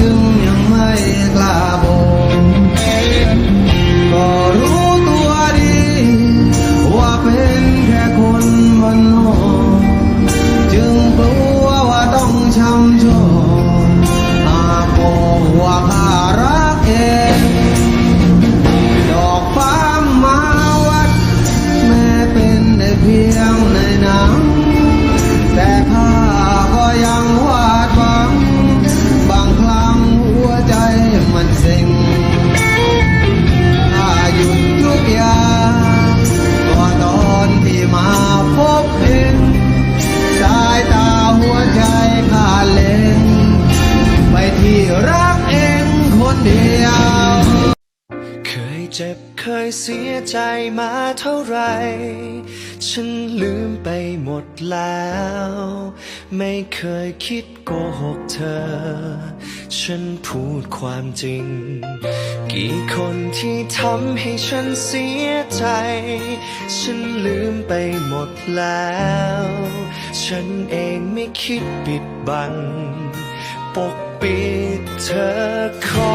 จึงยังไม่กล้าบอกก็รู้ตัวดี ว่าเป็นแค่คนมันนอกจึงกลัวว่าต้องช้ำชอหากบอกว่าข้ารักเองดอกฟ้ามาวัด แม่เป็นได้เพียง เจ็บเคยเสียใจมาเท่าไร ฉันลืมไปหมดแล้ว ไม่เคยคิดโกหกเธอ ฉันพูดความจริง กี่คนที่ทำให้ฉันเสียใจ ฉันลืมไปหมดแล้ว ฉันเองไม่คิดปิดบัง ปกปิดเธอขอ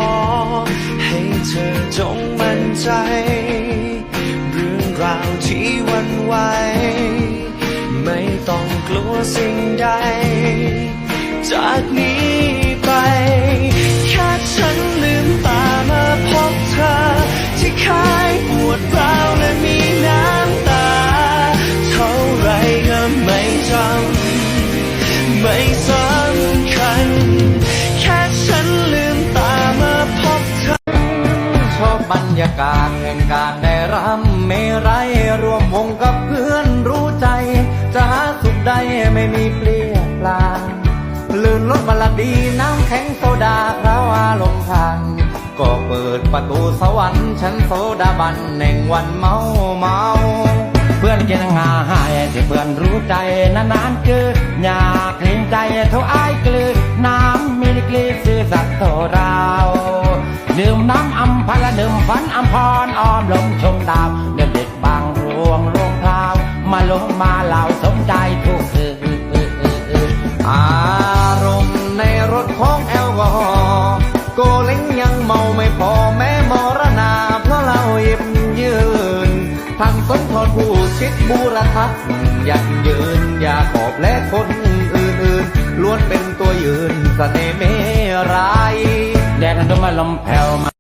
ให้เธอจง ใจ เรื่องราวที่วันไหวไม่ต้องกลัวสิ่งใด จากนี้ไป แค่ฉันลืมตามาพบเธอ ที่คายปวดร้าวและมีน้ำตา เท่าไรก็ไม่จำไม่สำ รรยากาศแห่งการได้รำเมไรรวมวงกับเพื่อนรู้ใจ จะหาสุขใดไม่มีเปลี่ยนปลางลื่นรถมาลดีน้ำแข็งโซดาคราวอารมณ์พันก็เปิดประตูสวรรค์ชั้นโซดาบันแห่งวันเมาเมาเพื่อนกินงาหายที่เพื่อนรู้ใจนานๆเกิดอยากเห็นใจเท่าไอายกลืนน้ำมีกลีซื่อสัตย์โตเราดื่มน้ำ พละดื่มฝันอัมพรอ้อมลมชมดาวเดินเด็กบางรวงรวงเท้ามาลงมาเหล่าสมใจทุกคืออารมณ์ในรถของแอลกอฮอล์โกเล้งยังเมาไม่พอแม้มรณาเพราะเราหยิบยืนทางสนทรผู้ชิดบูรทัศน์ยันยืนอย่าขอบและคนอื่นๆล้วนเป็นตัวยืนเสน่ห์เมรายแดดดมลมแผ่วมา